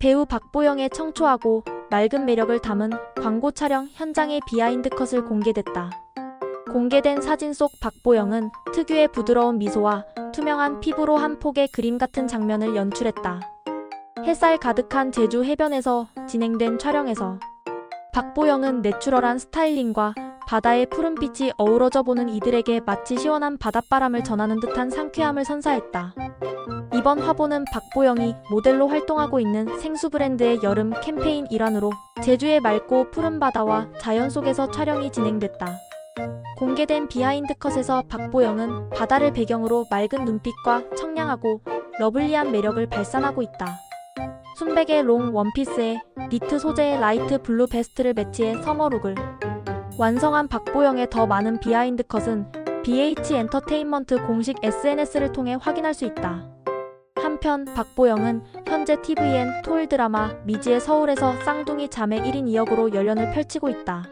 배우 박보영의 청초하고 맑은 매력을 담은 광고 촬영 현장의 비하인드 컷을 공개됐다. 공개된 사진 속 박보영은 특유의 부드러운 미소와 투명한 피부로 한 폭의 그림 같은 장면을 연출했다. 햇살 가득한 제주 해변에서 진행된 촬영에서 박보영은 내추럴한 스타일링과 바다의 푸른빛이 어우러져 보는 이들에게 마치 시원한 바닷바람을 전하는 듯한 상쾌함을 선사했다. 이번 화보는 박보영이 모델로 활동하고 있는 생수 브랜드의 여름 캠페인 일환으로 제주의 맑고 푸른 바다와 자연 속에서 촬영이 진행됐다. 공개된 비하인드 컷에서 박보영은 바다를 배경으로 맑은 눈빛과 청량하고 러블리한 매력을 발산하고 있다. 순백의 롱 원피스에 니트 소재의 라이트 블루 베스트를 매치해 서머룩을 완성한 박보영의 더 많은 비하인드 컷은 BH 엔터테인먼트 공식 SNS를 통해 확인할 수 있다. 한편 박보영은 현재 TVN 토일 드라마 미지의 서울에서 쌍둥이 자매 1인 2역으로 열연을 펼치고 있다.